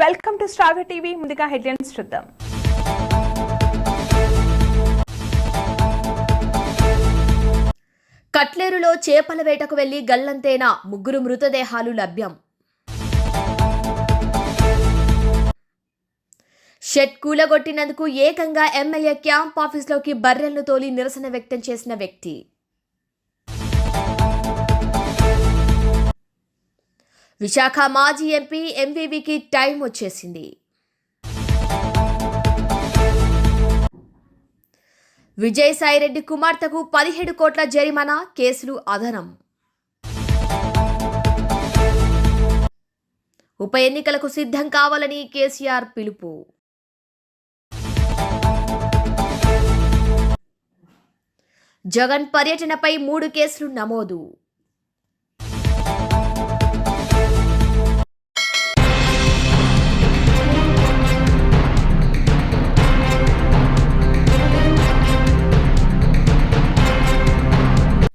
Welcome to Star TV. ముందుగా headlines చూద్దాం. కట్లేరులో చేపల వేటకు వెళ్ళి గల్లంతేనా ముగ్గురు మృతదేహాలు లభ్యం. షెడ్ కూలగొట్టినందుకు ఏకంగా ఎమ్మెల్యే క్యాంప్ ఆఫీస్లోకి బర్రెలను తోలి నిరసన వ్యక్తం చేసిన వ్యక్తి. విశాఖ మాజీ ఎంపీ ఎంవీవీకి టైం వచ్చేసింది. విజయసాయిరెడ్డి కుమార్తెకు పదిహేడు కోట్ల జరిమానా కేసులు అదనం. ఉప ఎన్నికలకు సిద్ధం కావాలని కేసీఆర్ పిలుపు. జగన్ పర్యటనపై మూడు కేసులు నమోదు.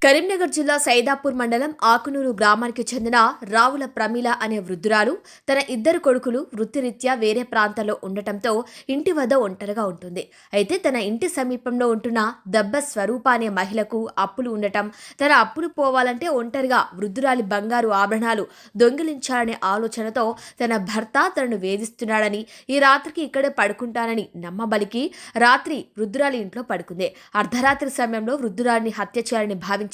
కరీంనగర్ జిల్లా సైదాపూర్ మండలం ఆకునూరు గ్రామానికి చెందిన రావుల ప్రమీల అనే వృద్ధురాలు తన ఇద్దరు కొడుకులు వృత్తిరీత్యా వేరే ప్రాంతాల్లో ఉండటంతో ఇంటి వద్ద ఒంటరిగా ఉంటుంది. అయితే తన ఇంటి సమీపంలో ఉంటున్న దెబ్బ స్వరూప అనే మహిళకు అప్పులు ఉండటం తన అప్పులు పోవాలంటే ఒంటరిగా వృద్ధురాలి బంగారు ఆభరణాలు దొంగిలించాలనే ఆలోచనతో తన భర్త తనను వేధిస్తున్నాడని ఈ రాత్రికి ఇక్కడే పడుకుంటానని నమ్మబలికి రాత్రి వృద్ధురాలి ఇంట్లో పడుకుంది. అర్ధరాత్రి సమయంలో వృద్ధురాలిని హత్య చేయాలని భావించి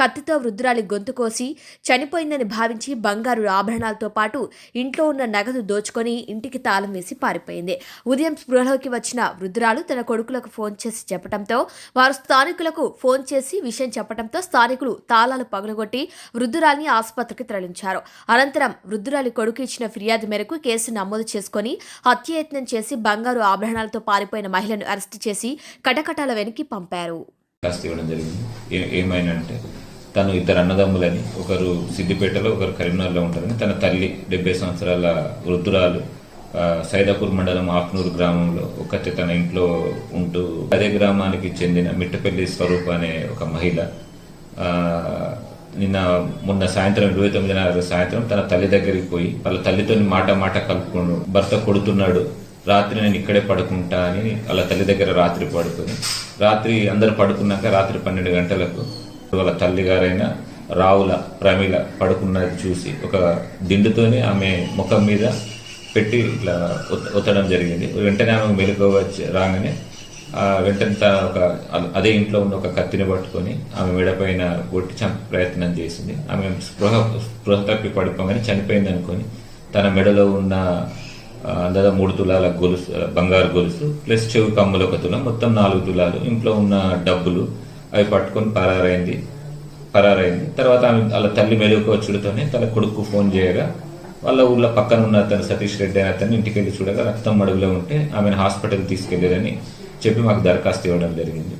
కత్తితో వృద్ధురాలి గొంతు కోసి చనిపోయిందని భావించి బంగారు ఆభరణాలతో పాటు ఇంట్లో ఉన్న నగదు దోచుకొని ఇంటికి తాళం వేసి పారిపోయింది. ఉదయం స్పృహలోకి వచ్చిన వృద్ధురాలు తన కొడుకులకు ఫోన్ చేసి చెప్పడంతో వారు స్థానికులకు ఫోన్ చేసి విషయం చెప్పడంతో స్థానికులు తాళాలు పగలగొట్టి వృద్ధురాలిని ఆసుపత్రికి తరలించారు. అనంతరం వృద్ధురాలి కొడుకు ఇచ్చిన ఫిర్యాదు మేరకు కేసు నమోదు చేసుకొని హత్యయత్నం చేసి బంగారు ఆభరణాలతో పారిపోయిన మహిళను అరెస్టు చేసి కటకటాల వెనక్కి పంపారు. కాస్త ఇవ్వడం జరిగింది. ఏ- ఏమైనంటే తను ఇద్దరు అన్నదమ్ములని ఒకరు సిద్దిపేటలో ఒకరు కరీంనగర్లో ఉంటారని తన తల్లి డెబ్బై సంవత్సరాల వృద్ధురాలు సైదాపూర్ మండలం ఆఫ్నూరు గ్రామంలో ఒకటి తన ఇంట్లో ఉంటూ అదే గ్రామానికి చెందిన మిట్టపల్లి స్వరూప్ అనే ఒక మహిళ నిన్న మొన్న సాయంత్రం ఇరవై తొమ్మిదిన్నర సాయంత్రం తన తల్లి దగ్గరికి పోయి వాళ్ళ తల్లితో మాట మాట కలుపుకున్నాడు భర్త కొడుతున్నాడు రాత్రి నేను ఇక్కడే పడుకుంటా అని వాళ్ళ తల్లి దగ్గర రాత్రి పడుకుని రాత్రి అందరు పడుకున్నాక రాత్రి పన్నెండు గంటలకు వాళ్ళ తల్లి గారైన రావుల ప్రమిల పడుకున్నది చూసి ఒక దిండుతోనే ఆమె ముఖం మీద పెట్టి ఇట్లా ఒత్తడం జరిగింది. వెంటనే ఆమె మెలకు వచ్చి రాగానే ఆ వెంటనే తన ఒక అదే ఇంట్లో ఉన్న ఒక కత్తిని పట్టుకొని ఆమె మెడపైన కొట్టి చంప ప్రయత్నం చేసింది. ఆమె స్పృహ స్పృహ తప్పి పడిపోగానే చనిపోయింది అనుకొని తన మెడలో ఉన్న దాదాపు మూడు తులాల గొలుసు బంగారు గొలుసు ప్లస్ చెవి కమ్ములు ఒక తులం మొత్తం నాలుగు తులాలు. ఇంట్లో ఉన్న డబ్బులు అవి పట్టుకొని పరారైంది పరారైంది. తర్వాత ఆమె వాళ్ళ తల్లి మెలుగు వచ్చుడుతోనే తన కొడుకు ఫోన్ చేయగా వాళ్ళ ఊళ్ళో పక్కన ఉన్న అతను సతీష్ రెడ్డి అని అతను ఇంటికి వెళ్ళి చూడగా రక్తం మడుగులో ఉంటే ఆమెను హాస్పిటల్ తీసుకెళ్ళారని చెప్పి మాకు దరఖాస్తు ఇవ్వడం జరిగింది.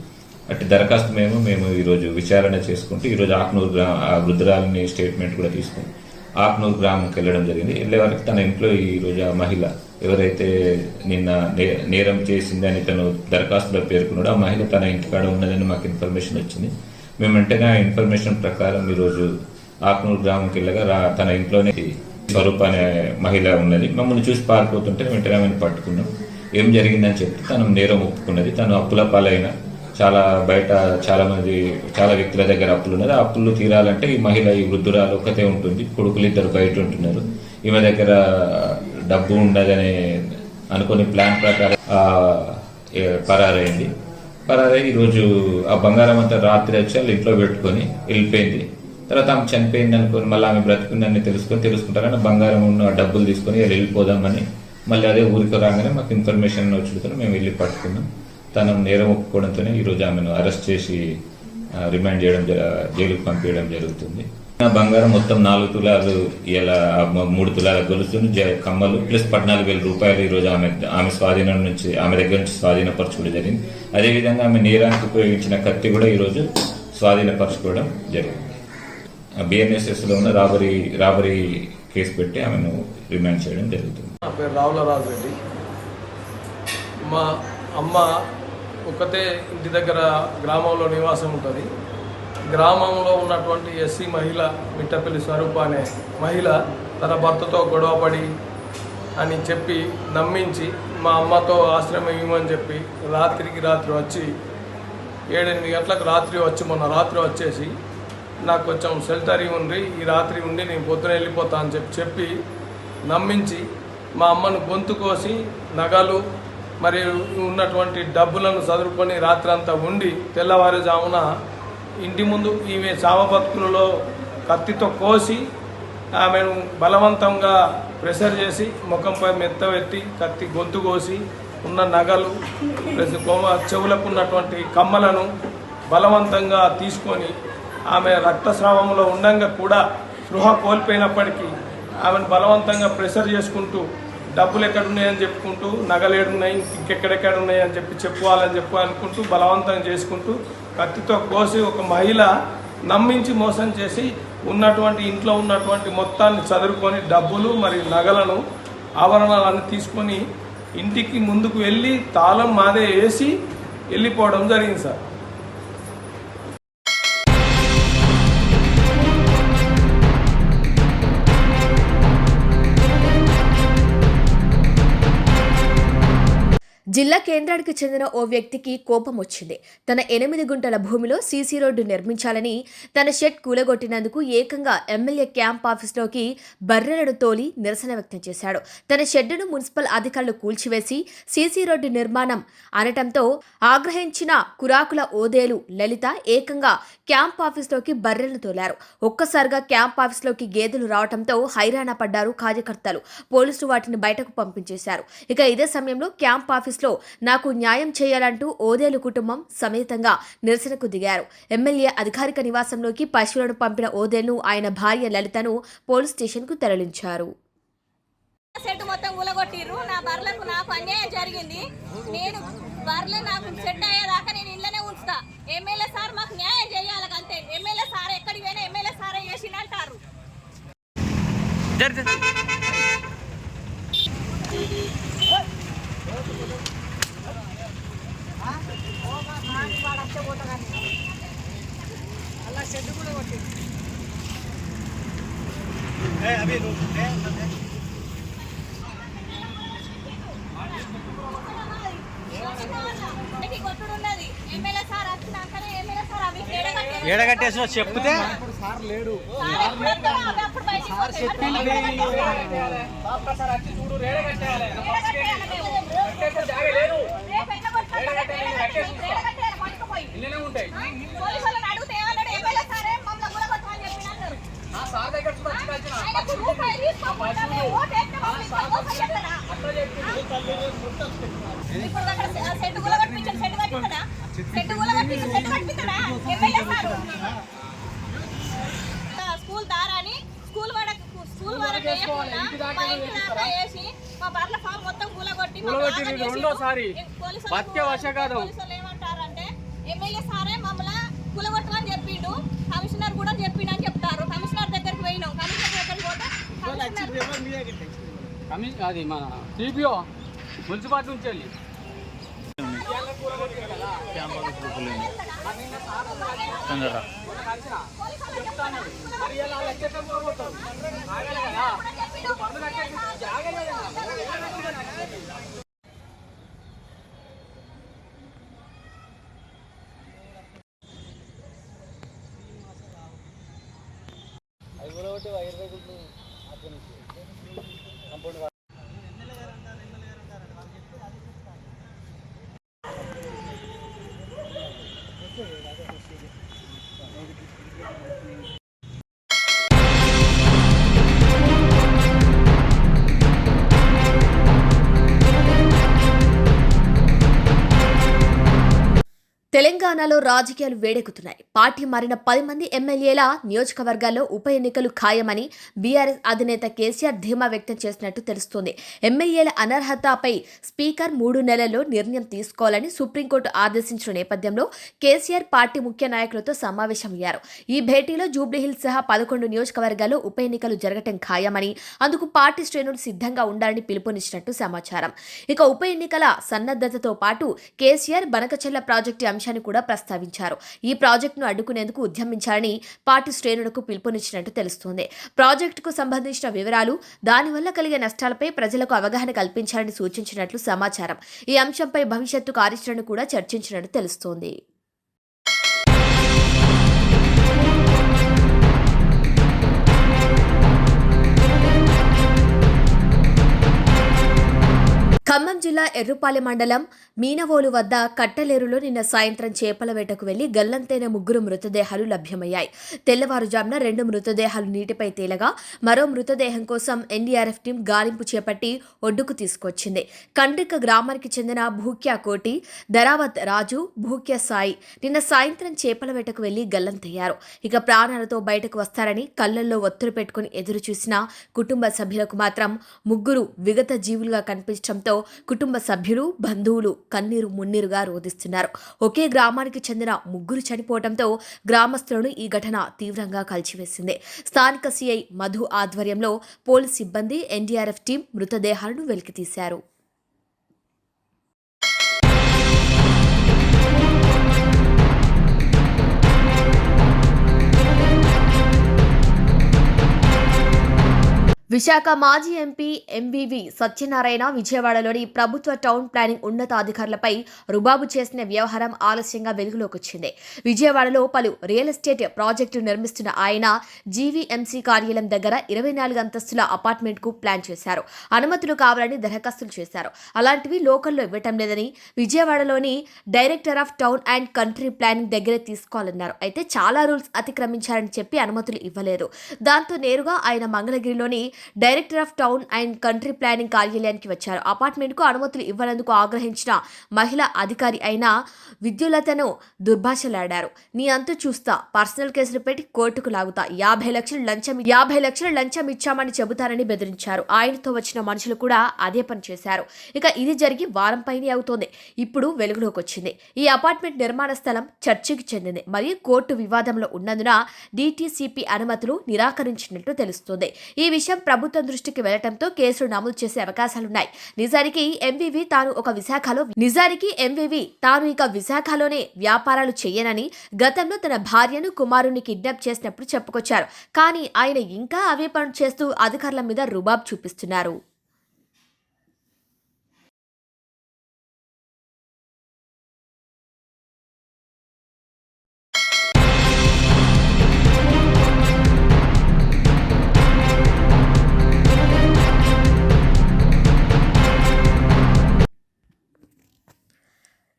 అట్టి దరఖాస్తు మేము మేము ఈరోజు విచారణ చేసుకుంటూ ఈరోజు ఆకునూరు గ్రా వృద్ధురాలని స్టేట్మెంట్ కూడా తీసుకుంటాం ఆక్నూర్ గ్రామంకి వెళ్ళడం జరిగింది. వెళ్ళే వరకు తన ఇంట్లో ఈ రోజు ఆ మహిళ. ఎవరైతే నిన్న నే- నేరం చేసిందని తను దరఖాస్తులో పేర్కొన్నాడో ఆ మహిళ తన ఇంటికాడ ఉన్నదని మాకు ఇన్ఫర్మేషన్ వచ్చింది. మేము వెంటనే ఆ ఇన్ఫర్మేషన్ ప్రకారం ఈరోజు ఆక్నూర్ గ్రామంకి వెళ్ళగా తన ఇంట్లోనే స్వరూప అనే మహిళ ఉన్నది. మమ్మల్ని చూసి పారిపోతుంటే వెంటనే ఆమెను పట్టుకున్నాం. ఏం జరిగిందని చెప్తే తను నేరం ఒప్పుకున్నది. తను అప్పుల పాలైన చాలా బయట చాలా మంది చాలా వ్యక్తుల దగ్గర అప్పులు ఉన్నది. ఆ అప్పులు తీరాలంటే ఈ మహిళ ఈ వృద్ధురాలు ఒకతే ఉంటుంది. కొడుకులు ఇద్దరు బయట ఉంటున్నారు. ఈమె దగ్గర డబ్బు ఉండదని అనుకుని ప్లాన్ ప్రకారం ఆ, పరారైంది. పరారై ఈరోజు ఆ బంగారం అంతా రాత్రి వచ్చి వాళ్ళు ఇంట్లో పెట్టుకొని వెళ్ళిపోయింది. తర్వాత ఆమె చనిపోయింది అనుకుని మళ్ళీ ఆమె బ్రతుకుందని తెలుసుకొని తెలుసుకుంటారని బంగారం ఉన్న డబ్బులు తీసుకొని వెళ్ళిపోదామని మళ్ళీ అదే ఊరికి రాగానే మాకు ఇన్ఫర్మేషన్ వచ్చుడుతో మేము వెళ్ళి పట్టుకున్నాం. తను నేరం ఒప్పుకోవడంతోనే ఈరోజు ఆమెను అరెస్ట్ చేసి రిమాండ్ చేయడం జైలుకు పంపించడం జరుగుతుంది. నా బంగారం మొత్తం నాలుగు తులాలు ఇలా మూడు తులాల గొలుసును జ- కమ్మలు ప్లస్ పద్నాలుగు వేల రూపాయలు ఈ రోజు ఆమె ఆమె స్వాధీనం నుంచి ఆమె దగ్గర నుంచి స్వాధీనపరచుకోవడం జరిగింది. అదేవిధంగా ఆమె నేరానికి ఉపయోగించిన కత్తి కూడా ఈరోజు స్వాధీనపరచుకోవడం జరిగింది. బిఎన్ఎస్ఎస్లో ఉన్న రాబరీ రాబరీ కేసు పెట్టి ఆమెను రిమాండ్ చేయడం జరుగుతుంది. నా పేరు రావుల రాజరెడ్డి మా అమ్మ ఒక్కతే ఇంటి దగ్గర గ్రామంలో నివాసం ఉంటుంది. గ్రామంలో ఉన్నటువంటి ఎస్సీ మహిళ మిట్టపల్లి స్వరూప అనే మహిళ తన భర్తతో గొడవపడి అని చెప్పి నమ్మించి మా అమ్మతో ఆశ్రమం ఇవ్వమని చెప్పి రాత్రికి రాత్రి వచ్చి ఏడెనిమిది గంటలకు రాత్రి వచ్చి మొన్న రాత్రి వచ్చేసి నాకు కొంచెం షెల్టర్ ఉండి ఈ రాత్రి ఉండి నేను పొద్దున వెళ్ళిపోతా అని చెప్పి చెప్పి నమ్మించి మా అమ్మను గొంతు కోసి నగలు మరియు ఉన్నటువంటి డబ్బులను చదువుకొని రాత్రంతా ఉండి తెల్లవారుజామున ఇంటి ముందు ఈమె చావబతుకులలో కత్తితో కోసి ఆమెను బలవంతంగా ప్రెషర్ చేసి ముఖంపై మెత్తబెట్టి కత్తి గొంతు కోసి ఉన్న నగలు ప్లస్ చెవులకు ఉన్నటువంటి కమ్మలను బలవంతంగా తీసుకొని ఆమె రక్తస్రావంలో ఉండంగా కూడా స్పృహ కోల్పోయినప్పటికీ ఆమెను బలవంతంగా ప్రెషర్ చేసుకుంటూ డబ్బులు ఎక్కడున్నాయని చెప్పుకుంటూ నగలేడున్నాయి ఇంకెక్కడెక్కడ ఉన్నాయని చెప్పి చెప్పుకోవాలని చెప్పాలనుకుంటూ బలవంతం చేసుకుంటూ కత్తితో కోసి ఒక మహిళ నమ్మించి మోసం చేసి ఉన్నటువంటి ఇంట్లో ఉన్నటువంటి మొత్తాన్ని చదువుకొని డబ్బులు మరియు నగలను ఆభరణాలను తీసుకొని ఇంటికి ముందుకు వెళ్ళి తాళం మాదే వేసి వెళ్ళిపోవడం జరిగింది సార్. జిల్లా కేంద్రానికి చెందిన ఓ వ్యక్తికి కోపం వచ్చింది. తన ఎనిమిది గుంటల భూమిలో సీసీ రోడ్డు నిర్మించాలని తన షెడ్ కూలగొట్టినందుకు ఏకంగా ఎమ్మెల్యే క్యాంప్ ఆఫీస్లోకి బర్రెలను తోలి నిరసన వ్యక్తం చేశాడు. తన షెడ్డును మున్సిపల్ అధికారులు కూల్చివేసి సీసీ రోడ్డు నిర్మాణం అనటంతో ఆగ్రహించిన కురాకుల ఓదేలు లలిత ఏకంగా క్యాంప్ ఆఫీస్లోకి బర్రెలను తోలారు. ఒక్కసారిగా క్యాంప్ ఆఫీస్లోకి గేదెలు రావడంతో హైరాణ పడ్డారు కార్యకర్తలు. పోలీసులు వాటిని బయటకు పంపించేశారు. ఇక ఇదే సమయంలో క్యాంప్ ఆఫీస్లో నాకు న్యాయం చేయాలంటూ ఓదేలు కుటుంబం సమేతంగా నిరసనకు దిగారు. ఎమ్మెల్యే అధికారిక నివాసంలోకి పశువులను పంపిన ఓదేలు ఆయన భార్య లలితను పోలీస్ స్టేషన్కు తరలించారు. సెట్ మొత్తం కూలగొట్టిర్రు నా బర్లకు నాకు అన్యాయం జరిగింది. నేను బర్రెలు నాకు సెట్ అయ్యేదాకా నేను ఇళ్ళనే ఉంచుతా. ఎమ్మెల్యే సార్ మాకు న్యాయం చేయాలి అంతే. ఎమ్మెల్యే సార్ ఎక్కడికి పోయినా ఎమ్మెల్యే సారే చేసిందంటారు. ఇంటికి అలా ఉన్నది కూడా సార్ అవి ఏడగట్టేసి ఏడగట్టేసిన చెప్తే సార్ సారే set set set కట్టిస్తాడా? MLA sir. School దారాని స్కూల్ వరకు స్కూల్ వరకు వేయకుండా మా ఇంటి దాకా వేసి మా బర్ల ఫామ్ మొత్తం కూలగొట్టి కూలగొట్టి. రెండోసారి. బతికే వర్షాకాలం. పోలీసులు ఏమంటారంటే ఎమ్మెల్యే సారే మమ్మల్ని కూలగొట్టమని చెప్పిండు. కమిషనర్ కూడా చెప్పిండు అని చెప్తారు. కమిషనర్ దగ్గరికి పోయినాం. కమిషనర్ దగ్గరికి పోతే అది మన టీపీఓ మున్సిపాలిటీ నుంచి వెళ్ళి. చెప్తాను మరి అలా లెక్క పోగొట్టాం కదా? పండుగ జాగ్రత్త తెలంగాణలో రాజకీయాలు వేడెక్కుతున్నాయి. పార్టీ మారిన పది మంది ఎమ్మెల్యేల నియోజకవర్గాల్లో ఉప ఎన్నికలు ఖాయమని బీఆర్ఎస్ అధినేత కేసీఆర్ ధీమా వ్యక్తం చేసినట్టు తెలుస్తోంది. ఎమ్మెల్యేల అనర్హతపై స్పీకర్ మూడు నెలల్లో నిర్ణయం తీసుకోవాలని సుప్రీంకోర్టు ఆదేశించిన నేపథ్యంలో కేసీఆర్ పార్టీ ముఖ్య నాయకులతో సమావేశమయ్యారు. ఈ భేటీలో జూబ్లీహిల్స్ సహా పదకొండు నియోజకవర్గాల్లో ఉప ఎన్నికలు జరగటం ఖాయమని అందుకు పార్టీ శ్రేణులు సిద్ధంగా ఉండాలని పిలుపునిచ్చినట్టు సమాచారం. ఇక ఉప ఎన్నికల సన్నద్ధతతో పాటు కేసీఆర్ బనకచెల్ల ప్రాజెక్టు అంశాన్ని అంశాన్ని కూడా ప్రస్తావించారు. ఈ ప్రాజెక్టును అడ్డుకునేందుకు ఉద్యమించాలని పార్టీ శ్రేణులకు పిలుపునిచ్చినట్టు తెలుస్తోంది. ప్రాజెక్టుకు సంబంధించిన వివరాలు దానివల్ల కలిగే నష్టాలపై ప్రజలకు అవగాహన కల్పించాలని సూచించినట్లు సమాచారం. ఈ అంశంపై భవిష్యత్తు కార్యాచరణ కూడా చర్చించినట్టు తెలుస్తోంది. జిల్లా ఎర్రుపాలెం మండలం మీనవోలు వద్ద కట్టలేరులో నిన్న సాయంత్రం చేపల వేటకు వెళ్ళి గల్లంతైన ముగ్గురు మృతదేహాలు లభ్యమయ్యాయి. తెల్లవారుజామున రెండు మృతదేహాలు నీటిపై తేలగా మరో మృతదేహం కోసం ఎన్డీఆర్ఎఫ్ టీం గాలింపు చేపట్టి ఒడ్డుకు తీసుకొచ్చింది. కండ్రిక గ్రామానికి చెందిన భూక్యా కోటి ధరావత్ రాజు భూక్యా సాయి నిన్న సాయంత్రం చేపల వేటకు వెళ్ళి గల్లంతయ్యారు. ఇక ప్రాణాలతో బయటకు వస్తారని కళ్ళల్లో ఒత్తులు పెట్టుకుని ఎదురు చూసిన కుటుంబ సభ్యులకు మాత్రం ముగ్గురు విగత జీవులుగా కనిపించడంతో కుటుంబ కుటుంబ సభ్యులు బంధువులు కన్నీరు మున్నీరుగా రోధిస్తున్నారు. ఒకే గ్రామానికి చెందిన ముగ్గురు చనిపోవడంతో గ్రామస్తులను ఈ ఘటన తీవ్రంగా కలిచివేసింది. స్థానిక సీఐ మధు ఆధ్వర్యంలో పోలీస్ సిబ్బంది ఎన్డీఆర్ఎఫ్ టీం మృతదేహాలను వెలికితీశారు. విశాఖ మాజీ ఎంపీ ఎంవివి సత్యనారాయణ విజయవాడలోని ప్రభుత్వ టౌన్ ప్లానింగ్ ఉన్నతాధికారులపై రుబాబు చేసిన వ్యవహారం ఆలస్యంగా వెలుగులోకి వచ్చింది విజయవాడలో పలు రియల్ ఎస్టేట్ ప్రాజెక్టులు నిర్మిస్తున్న ఆయన జీవీఎంసీ కార్యాలయం దగ్గర ఇరవై నాలుగు అంతస్తుల అపార్ట్మెంట్కు ప్లాన్ చేశారు. అనుమతులు కావాలని దరఖాస్తులు చేశారు. అలాంటివి లోకల్లో ఇవ్వటం లేదని విజయవాడలోని director of town and country planning దగ్గరే తీసుకోవాలన్నారు. అయితే చాలా రూల్స్ అతిక్రమించారని చెప్పి అనుమతులు ఇవ్వలేదు. దాంతో నేరుగా ఆయన మంగళగిరిలోని director of town and country planning కార్యాలయానికి వచ్చారు. అపార్ట్మెంట్కు అనుమతులు ఇవ్వనందుకు ఆగ్రహించిన మహిళా అధికారి అయిన విద్యులతను దుర్భాషలాడారు. నీ అంతు చూస్తా. పర్సనల్ కేసులు పెట్టి కోర్టుకు లాగుతా. యాభై లక్షలు లంచం యాభై లక్షలు లంచం ఇచ్చామని చెబుతారని బెదిరించారు. ఆయనతో వచ్చిన మనుషులు కూడా అదే పని చేశారు. ఇక ఇది జరిగి వారం పైనే అవుతోంది. ఇప్పుడు వెలుగులోకి వచ్చింది. ఈ అపార్ట్మెంట్ నిర్మాణ స్థలం చర్చికి చెందింది. మరియు కోర్టు వివాదంలో ఉన్నందున డీటీసీపీ అనుమతులు నిరాకరించినట్లు తెలుస్తుంది. ఈ విషయం ప్రభుత్వం దృష్టికి వెళ్ళడంతో కేసులు నమోదు చేసే అవకాశాలున్నాయి. నిజానికి ఎంవివి తాను ఒక విశాఖలో నిజానికి ఎంవివి తాను ఇక విశాఖలోనే వ్యాపారాలు చేయనని గతంలో తన భార్యను కుమారుని కిడ్నాప్ చేసినప్పుడు చెప్పుకొచ్చారు. కానీ ఆయన ఇంకా అవే పనులు చేస్తూ అధికారుల మీద రుబాబ్ చూపిస్తున్నారు.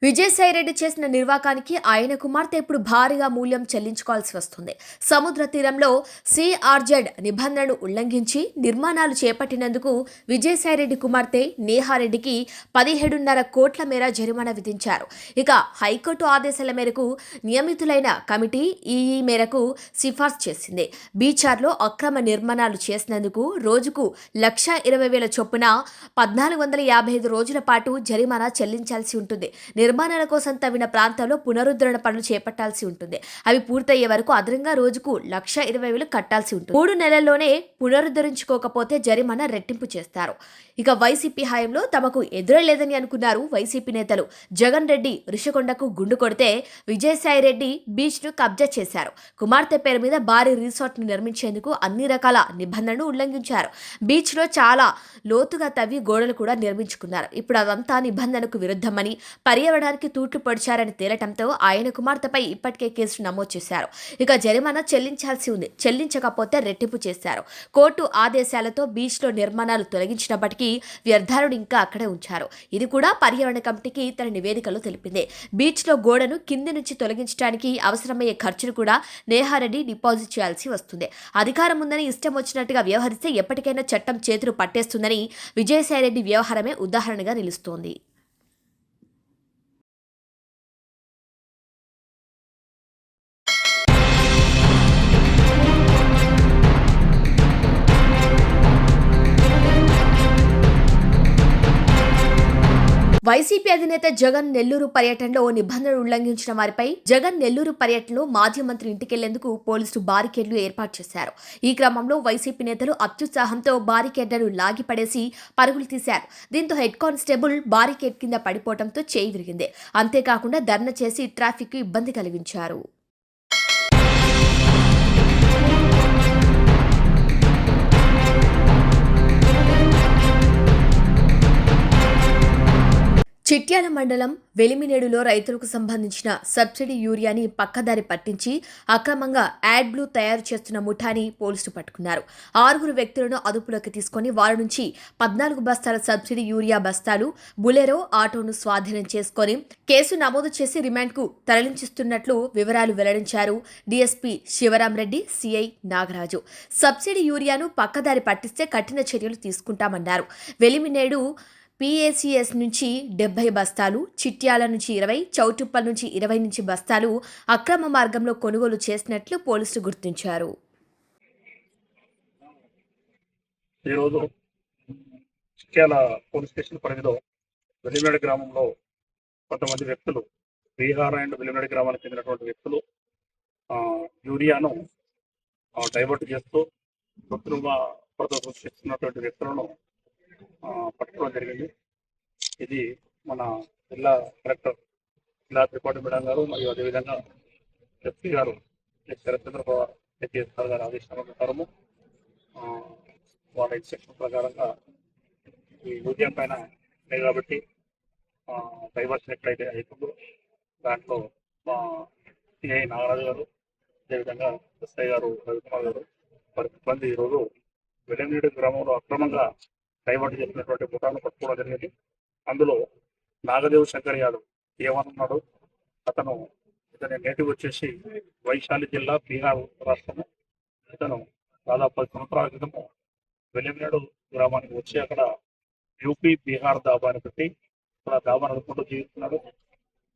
విజయసాయిరెడ్డి చేసిన నిర్వాకానికి ఆయన కుమార్తె ఇప్పుడు భారీగా మూల్యం చెల్లించుకోవాల్సి వస్తుంది. సముద్ర తీరంలో సిఆర్జెడ్ నిబంధనలు ఉల్లంఘించి నిర్మాణాలు చేపట్టినందుకు విజయసాయిరెడ్డి కుమార్తె నేహారెడ్డికి పదిహేడున్నర కోట్ల మేర జరిమానా విధించారు. ఇక హైకోర్టు ఆదేశాల మేరకు నియమితులైన కమిటీ ఈ ఈ మేరకు సిఫార్సు చేసింది. బీచార్లో అక్రమ నిర్మాణాలు చేసినందుకు రోజుకు లక్ష ఇరవై వేల చొప్పున పద్నాలుగు వందల యాభై ఐదు రోజుల పాటు జరిమానా చెల్లించాల్సి ఉంటుంది. నిర్మాణాల కోసం తవ్విన ప్రాంతంలో పునరుద్ధరణ పనులు చేపట్టాల్సి ఉంటుంది. అవి పూర్తయ్యే వరకు అదనంగా రోజుకు లక్ష ఇరవై వేలు కట్టాల్సి ఉంటుంది. మూడు నెలల్లోనే పునరుద్ధరించుకోకపోతే జరిమానా రెట్టింపు చేస్తారు. ఇక వైసీపీ హయాంలో తమకు ఎదురలేదని అనుకున్నారు వైసీపీ నేతలు. జగన్ రెడ్డి రిషికొండకు గుండు కొడితే విజయసాయి రెడ్డి బీచ్ను కబ్జా చేశారు. కుమార్తె పేరు మీద భారీ రిసార్ట్ను నిర్మించేందుకు అన్ని రకాల నిబంధనలు ఉల్లంఘించారు. బీచ్లో చాలా లోతుగా తవ్వి గోడలు కూడా నిర్మించుకున్నారు. ఇప్పుడు అదంతా నిబంధనకు విరుద్ధమని పర్యావరణ పర్యావరణానికి తూట్లు పొడిచారని తేలటంతో ఆయన కుమార్తెపై ఇప్పటికే కేసు నమోదు చేశారు. ఇక జరిమానా చెల్లించాల్సి ఉంది. చెల్లించకపోతే రెట్టింపు చేశారు. కోర్టు ఆదేశాలతో బీచ్లో నిర్మాణాలు తొలగించినప్పటికీ వ్యర్థాలను ఇంకా అక్కడే ఉంచారు. ఇది కూడా పర్యావరణ కమిటీకి తన నివేదికలో తెలిపింది. బీచ్లో గోడను కింది నుంచి తొలగించడానికి అవసరమయ్యే ఖర్చును కూడా నేహారెడ్డి డిపాజిట్ చేయాల్సి వస్తుంది. అధికారం ఉందని ఇష్టం వచ్చినట్టుగా వ్యవహరిస్తే ఎప్పటికైనా చట్టం చేతులు పట్టేస్తుందని విజయసాయిరెడ్డి వ్యవహారమే ఉదాహరణగా నిలుస్తోంది. వైసీపీ అధినేత జగన్ నెల్లూరు పర్యటనలో నిబంధనలు ఉల్లంఘించిన వారిపై జగన్ నెల్లూరు పర్యటనలో మాజీ మంత్రి ఇంటికెళ్ళేందుకు పోలీసులు బారికేడ్లు ఏర్పాటు చేశారు. ఈ క్రమంలో వైసీపీ నేతలు అత్యుత్సాహంతో బారికేడ్లను లాగిపడేసి పరుగులు తీశారు. దీంతో హెడ్ కానిస్టేబుల్ బారికేడ్ కింద పడిపోవడంతో చేయి విరిగింది. అంతేకాకుండా ధర్నా చేసి ట్రాఫిక్ ఇబ్బంది కలిగించారు. చిట్యాల మండలం వెలిమినేడులో రైతులకు సంబంధించిన సబ్సిడీ యూరియాని పక్కదారి పట్టించి అక్రమంగా యాడ్ బ్లూ తయారు చేస్తున్న ముఠాని పోలీసులు పట్టుకున్నారు. ఆరుగురు వ్యక్తులను అదుపులోకి తీసుకొని వారి నుంచి పద్నాలుగు బస్తాల సబ్సిడీ యూరియా బస్తాలు బులెరో ఆటోను స్వాధీనం చేసుకొని కేసు నమోదు చేసి రిమాండ్కు తరలించిస్తున్నట్లు వివరాలు వెల్లడించారు DSP Shivaram Reddy CI Nagaraju. Subsidy యూరియాను పక్కదారి పట్టిస్తే కఠిన చర్యలు తీసుకుంటామన్నారు. వెలిమినేడు పీఏసీఎస్ నుంచి డెబ్బై బస్తాలు చిట్యాల నుంచి ఇరవై చౌటుప్పల్ నుంచి ఇరవై నుంచి బస్తాలు అక్రమ మార్గంలో కొనుగోలు చేసినట్లు పోలీసులు గుర్తించారు. ఈరోజు చిట్యాల పోలీస్ స్టేషన్ పరిధిలో వెల్లిమేడ గ్రామంలో కొంతమంది వ్యక్తులు బీహార్ అండ్ వెల్లిమేడ గ్రామానికి చెందినటువంటి వ్యక్తులు ఆ, యూరియాను డైవర్ట్ చేస్తూ కృత్రిమ పద్ధతులు చేస్తున్నటువంటి వ్యక్తులను పట్టుకోవడం జరిగింది. ఇది మన జిల్లా కలెక్టర్ జిల్లా త్రిపాఠి మేడం గారు మరియు అదేవిధంగా ఎస్పీ గారు ఎస్ శరత్చంద్ర సార్ గారి ఆదేశాల ప్రకారము ఆ, వాళ్ళ ఇన్స్ట్రక్షన్ ప్రకారంగా ఈ మ్యూజియం పైన ఉన్నాయి కాబట్టి డైవర్షన్ ఎట్లయితే అవుతుందో దాంట్లో మా సిఐ నాగరాజు గారు అదేవిధంగా ఎస్ఐ గారు రవికుమార్ గారు వారి సిబ్బంది ఈరోజు వెలంగేడు గ్రామంలో అక్రమంగా డైవర్ట్ చేసినటువంటి ముఠాను పట్టుకోవడం జరిగింది. అందులో నాగదేవ్ శంకర్ యాదవ్ ఏమన్నాడు అతను ఇతని నేటివ్ వచ్చేసి వైశాలి జిల్లా బీహార్ రాష్ట్రము. ఇతను దాదాపు పది సంవత్సరాల క్రితము వెలిమినాడు గ్రామానికి వచ్చి అక్కడ యూపీ బీహార్ దాబాని పెట్టి అక్కడ దాబా నడుపుకుంటూ జీవిస్తున్నాడు.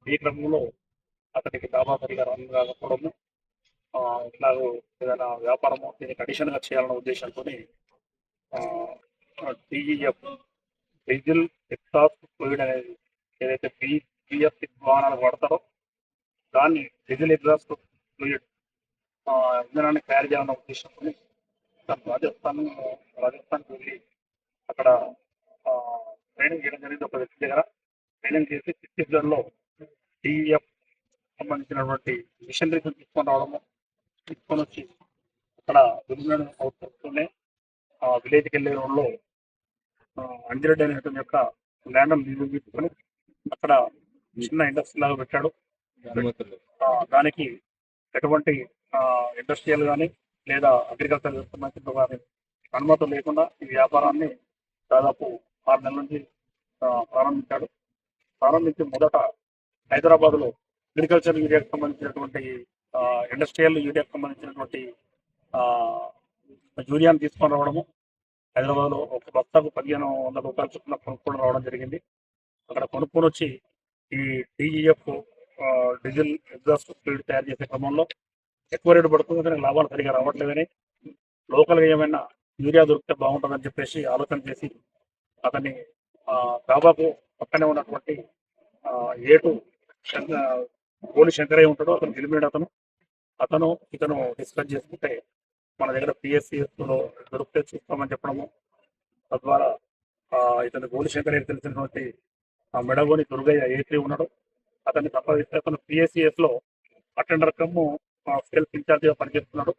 ఈ క్రమంలో అతనికి దాబా సరిగా రన్ కాకపోవడము ఇట్లాగో ఏదైనా వ్యాపారము దీనికి అడిషన్గా చేయాలన్న ఉద్దేశంతో టీఈఎఫ్ డీజిల్ ఎక్సాస్ట్ ఫ్లూయిడ్ అనేది ఏదైతే బీ బిఎఫ్ వాహనాలు వాడతారో దాన్ని డీజిల్ ఎగ్జాస్ట్ ఫ్లూయిడ్ ఇంధనాన్ని తయారు చేయాలన్న ఉద్దేశంతో రాజస్థాన్ రాజస్థాన్కి వెళ్ళి అక్కడ ట్రైనింగ్ చేయడం జరిగింది ఒక వ్యక్తి దగ్గర. ట్రైనింగ్ చేసి ఛత్తీస్గఢ్లో టీఎఫ్ సంబంధించినటువంటి మిషనరీస్ తీసుకొని రావడము తీసుకొని వచ్చి అక్కడ విలువైన అవుట్లోనే ఆ విలేజ్కి వెళ్ళే రోడ్లో అంజిరెడ్డి అనేటువంటి యొక్క ల్యాండ్ లీజు తీసుకొని అక్కడ చిన్న ఇండస్ట్రీ లాగా పెట్టాడు. దానికి ఎటువంటి ఇండస్ట్రియల్ కానీ లేదా అగ్రికల్చర్ సంబంధించిన కానీ అనుమతులు లేకుండా ఈ వ్యాపారాన్ని దాదాపు ఆరు నెలల నుంచి ప్రారంభించాడు. ప్రారంభించి మొదట హైదరాబాద్లో అగ్రికల్చర్ యూరియాకి సంబంధించినటువంటి ఇండస్ట్రియల్ యూరియాకి సంబంధించినటువంటి ఆ, యూరియాను తీసుకొని రావడము హైదరాబాద్లో ఒక బస్తాకు పదిహేను వందల రూపాయల చొప్పున కొనుక్కొని రావడం జరిగింది. అక్కడ కొనుక్కొని వచ్చి ఈ టీజీఎఫ్ డీజిల్ ఎగ్జాస్ట్ ఫీల్డ్ తయారు చేసే క్రమంలో ఎక్కువ రేటు పడుతుంది కానీ లాభాలు సరిగా రావట్లేదని. లోకల్గా ఏమైనా యూరియా దొరికితే బాగుంటుందని చెప్పేసి ఆలోచన చేసి అతన్ని దాదాపు పక్కనే ఉన్నటువంటి ఏటు శం- ఆ, గోలి శంకరయ్య ఉంటాడు. అతను గెలిమినాడు అతను. అతను ఇతను డిస్కస్ చేసుకుంటే మన దగ్గర పిఎస్సిఎస్లో దొరికితే చూస్తామని చెప్పడము. తద్వారా ఆ, ఇతను గోలిశంకర్ శంకరయ్య తెలిసినటువంటి ఆ మెడగోని దుర్గయ్య ఏ ఉన్నాడు అతన్ని సంపాదిస్తే అతను పిఎస్సిఎస్లో అటెండర్ కమ్ము సెల్ఫ్ ఇన్ఛార్జ్గా పనిచేస్తున్నాడు.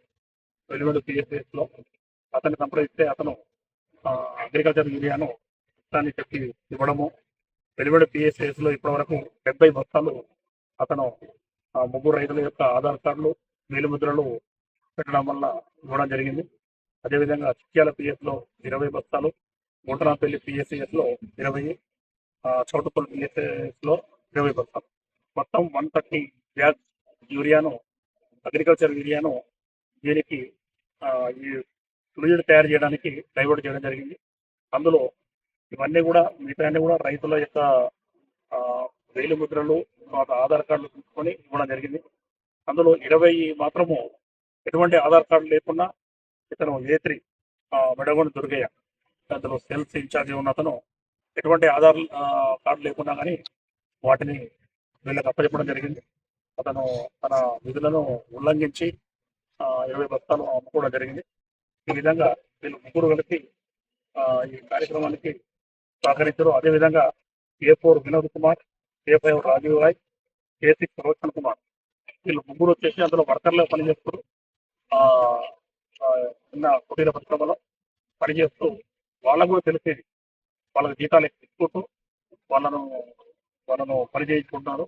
వెలువెడు పిఎస్సిఎస్లో అతన్ని సంప్రదిస్తే అతను అగ్రికల్చర్ యూరియాను దాన్ని చెప్పి ఇవ్వడము. వెలువెడు పిఎస్సిఎస్లో ఇప్పటి వరకు డెబ్బై బస్తాలు అతను ముగ్గురు రైతుల యొక్క ఆధార్ కార్డులు వేలిముద్రలు పెట్టడం వల్ల ఇవ్వడం జరిగింది. అదేవిధంగా చిక్యాల పిఎస్లో ఇరవై బస్తాలు మూటనాపల్లి పిఎస్సిఎస్లో ఇరవై ఆ, చౌటుపల్లి ఇరవై బస్తాలు. మొత్తం వన్ థర్టీ బ్యాగ్స్ యూరియాను అగ్రికల్చర్ యూరియాను దీనికి ఈ ఫ్లూయిడ్ తయారు చేయడానికి డైవర్ట్ చేయడం జరిగింది. అందులో ఇవన్నీ కూడా మిగతా అన్ని కూడా రైతుల యొక్క వేలు ముద్రలు తర్వాత ఆధార్ కార్డులు తీసుకొని ఇవ్వడం జరిగింది. అందులో ఇరవై మాత్రము ఎటువంటి ఆధార్ కార్డు లేకుండా ఇతను ఏ త్రీ మెడగొండ దుర్గయ్య. అందులో సేల్స్ ఇన్ఛార్జ్ ఉన్న అతను ఎటువంటి ఆధార్ కార్డు లేకున్నా కానీ వాటిని వీళ్ళకి అప్పచెప్పడం జరిగింది. అతను తన విధులను ఉల్లంఘించి ఇరవై బస్తాలు అమ్ముకోవడం జరిగింది. ఈ విధంగా వీళ్ళు ముగ్గురు కలిపి ఈ కార్యక్రమానికి సహకరించారు. అదేవిధంగా A four Vinod Kumar A five Rajeev Rai A six Roshan Kumar. వీళ్ళు ముగ్గురు వచ్చేసి అందులో వర్కర్లో పనిచేస్తారు. చిన్న కుటీర పరిశ్రమలో పనిచేస్తూ వాళ్ళకు కూడా తెలిసేది. వాళ్ళకి జీతాలు ఎక్కువ వాళ్ళను వాళ్ళను పని చేయించుకుంటున్నారు.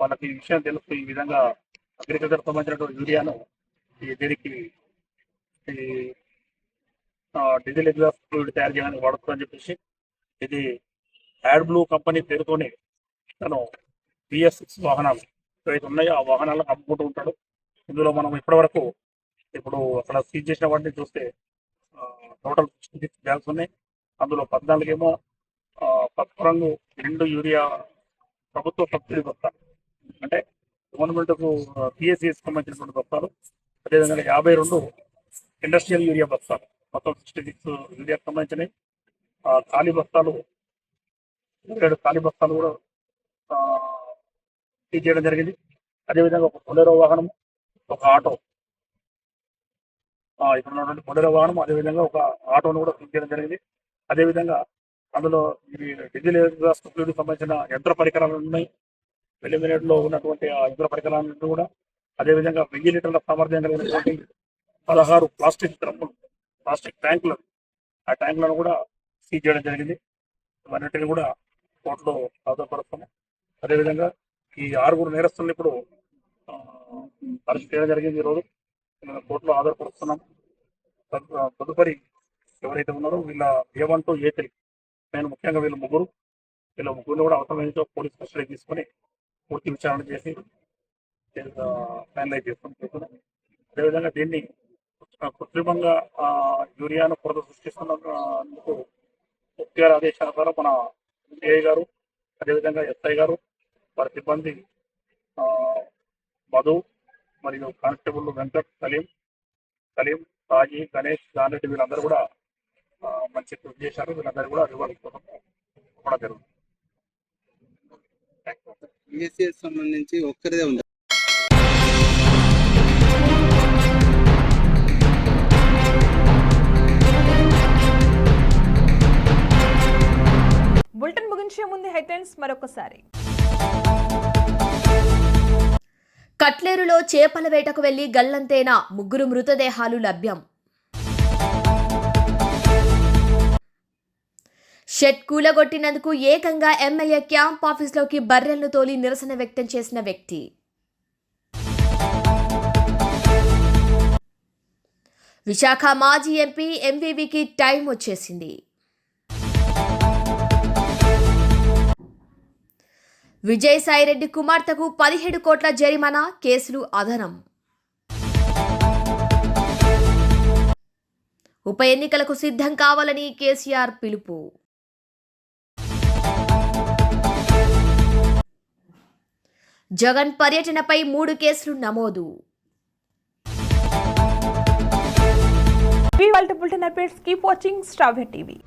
వాళ్ళకి ఈ విషయం తెలుస్తూ ఈ విధంగా అగ్రికల్చర్ సంబంధించినటువంటి యూరియాను ఈ దీనికి ఈ డీజిల్ ఎగ్జాస్ట్ ఫ్లూయిడ్ తయారు చేయడానికి వాడుతుందని చెప్పేసి ఇది యాడ్ బ్లూ కంపెనీ పేరుతోనే తను బిఎస్ సిక్స్ వాహనాలు ఏవైతే ఉన్నాయో ఆ వాహనాలను అమ్ముకుంటూ ఉంటాడు. ఇందులో మనం ఇప్పటివరకు ఇప్పుడు అక్కడ సీజ్ చేసిన వాటిని చూస్తే టోటల్ సిక్స్టీ సిక్స్ బ్యాగ్స్ ఉన్నాయి. అందులో పద్నాలుగేమో ఆ, పసుపు రంగు రెండు యూరియా ప్రభుత్వ సబ్సిడీ బస్తాలు అంటే గవర్నమెంట్కు పిఎస్సిఎస్ సంబంధించినటువంటి బస్తాలు అదేవిధంగా యాభై రెండు ఇండస్ట్రియల్ యూరియా బస్తాలు మొత్తం సిక్స్టీ సిక్స్ యూరియాకు సంబంధించినవి. ఖాళీ బస్తాలు ఏడు ఖాళీ బస్తాలు కూడా ఆ, సీజ్ చేయడం జరిగింది. అదేవిధంగా ఒక బొలెరో వాహనం ఒక ఆటో ఇక్కడ ఉన్నటువంటి బొలెరో వాహనం అదేవిధంగా ఒక ఆటోను కూడా సీజ్ చేయడం జరిగింది. అదేవిధంగా అందులో ఈ డీజిల్ ఎగ్జాస్ట్ సంబంధించిన యంత్ర పరికరాలు ఉన్నాయి. వెలిమినేట్లో ఉన్నటువంటి ఆ యంత్ర పరికరాలను కూడా అదేవిధంగా వెయ్యి లీటర్ల సామర్థ్యం కలిగినటువంటి పదహారు ప్లాస్టిక్ డ్రమ్ములు ప్లాస్టిక్ ట్యాంకులు ఆ ట్యాంకులను కూడా సీజ్ చేయడం జరిగింది. ఇవన్నిటిని కూడా కోర్టులో సాధపరుస్తాము అదేవిధంగా ఈ ఆరుగురు నేరస్తులను ఇప్పుడు ఆ, అరెస్ట్ చేయడం జరిగింది ఈరోజు. కోర్టులో ఆధారపడుతున్నాం తదుపరి ఎవరైతే ఉన్నారో వీళ్ళ A one to A three నేను ముఖ్యంగా వీళ్ళ ముగ్గురు వీళ్ళ ముగ్గురిని కూడా అవసరమైతే పోలీస్ కస్టడీ తీసుకొని పూర్తి విచారణ చేసి ఫైనలైజ్ చేస్తాం. చేస్తున్నాం అదేవిధంగా దీన్ని కృత్రిమంగా యూరియాను కొరత సృష్టిస్తున్నందుకు ముఖ్యాల ఆదేశాల ద్వారా మన సిఐ గారు అదేవిధంగా ఎస్ఐ గారు వారి సిబ్బంది ఆ, మధు మరియు కానిస్టేబుల్ వెంకట్ సలీం సలీం రాజీ గణేష్ దానిరెడ్డి వీళ్ళందరూ కూడా మంచి కృషి చేశారు. వీళ్ళందరూ కూడా రివార్డ్ కోసం కూడా జరుగుతుంది. సంబంధించి ఒక్కరిదే ఉంది? బులెటిన్ ముగించే ముందు హెడ్లైన్స్ మరొకసారి. కట్లేరులో చేపల వేటకు వెళ్ళి గల్లంతేనా ముగ్గురు మృతదేహాలు లభ్యం. షెడ్ కూలగొట్టినందుకు ఏకంగా ఎమ్మెల్యే క్యాంప్ ఆఫీస్లోకి బర్రెలను తోలి నిరసన వ్యక్తం చేసిన వ్యక్తి. విశాఖ మాజీ ఎంపీ ఎంవీవీకి టైం వచ్చేసింది. విజయసాయిరెడ్డి కుమార్తెకు పదిహేడు కోట్ల జరిమానా కేసులు అదనం. ఉప ఎన్నికలకు సిద్ధం కావాలని కేసీఆర్ పిలుపు. జగన్ పర్యటనపై మూడు కేసులు నమోదు. టీవీ.